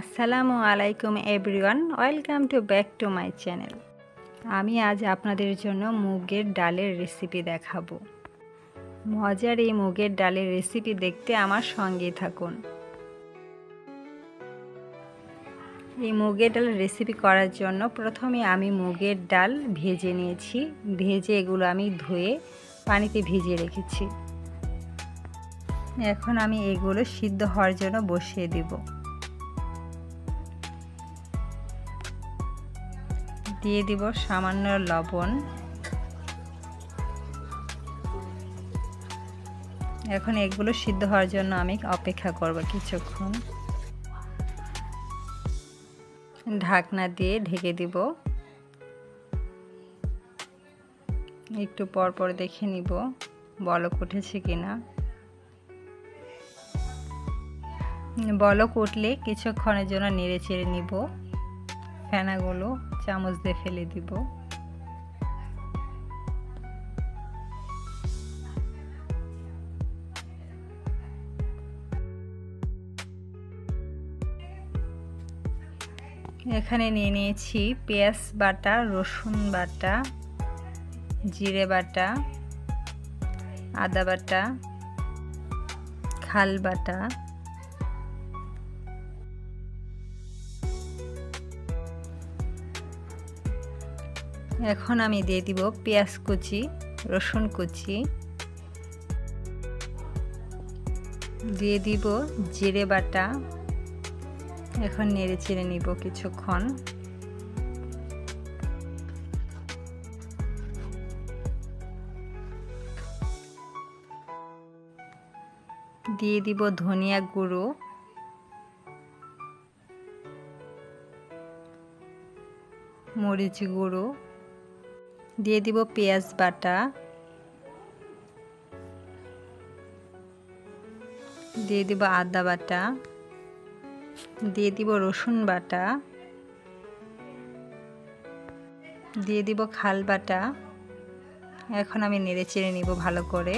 আসসালামু আলাইকুম everyone, welcome to back to my channel. আমি আজ আপনাদের জন্য মুগের ডালের রেসিপি দেখাবো। মজার এই মুগের ডালের রেসিপি দেখতে আমার সঙ্গেই থাকুন। এই মুগের ডালের রেসিপি করার জন্য প্রথমে আমি মুগের ডাল ভেজে নিয়েছি। ভেজে এগুলো আমি ধুয়ে পানিতে ভিজিয়ে রেখেছি। এখন আমি এগুলো সিদ্ধ হওয়ার জন্য বসিয়ে দিব। দিয়ে দিব সামান্য লবণ। এখন এগুলো সিদ্ধ হওয়ার জন্য আমি অপেক্ষা করব কিছুক্ষণ। ঢাকনা দিয়ে ঢেকে দিব। একটু পর পর দেখে নিব বলক উঠেছে কিনা। বলক উঠলে কিছুক্ষণের জন্য নেড়ে চেড়ে নিব। ফেনাগুলো চামচ দিয়ে ফেলে দিব। এখানে নিয়ে নিয়েছি পেঁয়াজ বাটা, রসুন বাটা, জিরে বাটা, আদা বাটা, খাল বাটা। এখন আমি দিয়ে দিব পেঁয়াজ কুচি, রসুন কুচি। দিয়ে দিব জিরে বাটা। এখন নেড়ে চেড়ে নিব কিছুক্ষণ। দিয়ে দিব ধনিয়া গুঁড়ো। মরিচ গুঁড়ো। দিয়ে দিব পেঁয়াজ বাটা। দিয়ে দিব আদা বাটা। দিয়ে দিব রসুন বাটা। দিয়ে দিব খাল বাটা। এখন আমি নেড়ে চেড়ে নিব ভালো করে।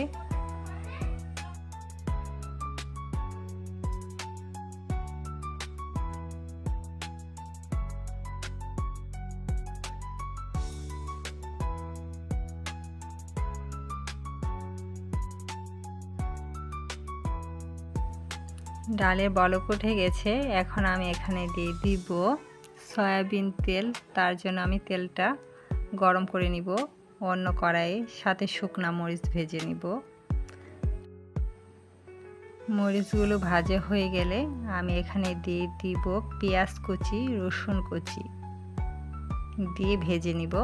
ডালের বলক উঠে গেছে। এখন আমি এখানে দিয়ে দিব সয়াবিন তেল। তার জন্য আমি তেলটা গরম করে নিব। অন্য কড়াইয়ে সাথে শুকনা মরিচ ভেজে নিব। মরিচগুলো ভাজা হয়ে গেলে আমি এখানে দিয়ে দিব পেঁয়াজ কুচি, রসুন কুচি। দিয়ে ভেজে নিব।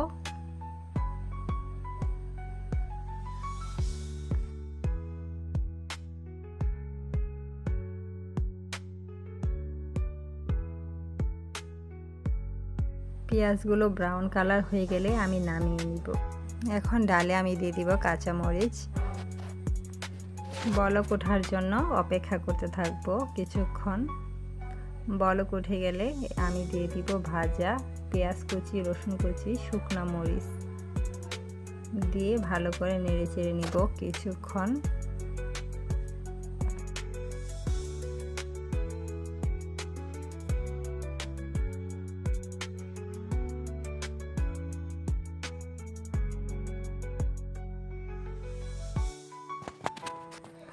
পেঁয়াজগুলো ব্রাউন কালার হয়ে গেলে আমি নামিয়ে নিব। এখন ডালে আমি দিয়ে দিব কাঁচামরিচ। বলক ওঠার জন্য অপেক্ষা করতে থাকব কিছুক্ষণ। বলক উঠে গেলে আমি দিয়ে দিব ভাজা পেঁয়াজ কুচি, রসুন কুচি, শুকনো মরিচ। দিয়ে ভালো করে নেড়ে চেড়ে নিব কিছুক্ষণ।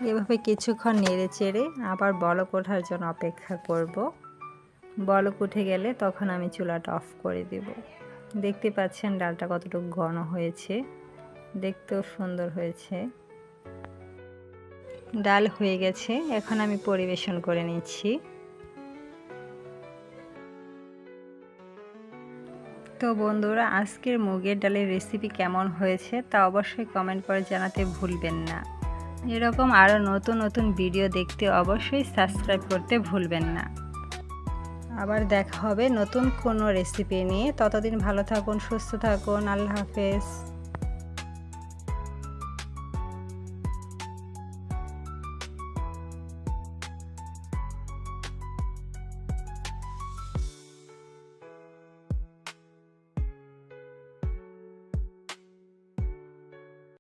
এভাবে কিছুক্ষণ নেড়ে চেড়ে আবার বলক ওঠার জন্য অপেক্ষা করব। বলক উঠে গেলে তখন আমি চুলাটা অফ করে দেব। দেখতে পাচ্ছেন ডালটা কতটুকু ঘন হয়েছে। দেখতেও সুন্দর হয়েছে। ডাল হয়ে গেছে, এখন আমি পরিবেশন করে নিচ্ছি। তো বন্ধুরা, আজকের মুগের ডালের রেসিপি কেমন হয়েছে তা অবশ্যই কমেন্ট করে জানাতে ভুলবেন না। এরকম আরও নতুন নতুন ভিডিও দেখতে অবশ্যই সাবস্ক্রাইব করতে ভুলবেন না। আবার দেখা হবে নতুন কোনো রেসিপি নিয়ে। ততদিন ভালো থাকুন, সুস্থ থাকুন। আল্লাহ হাফেজ।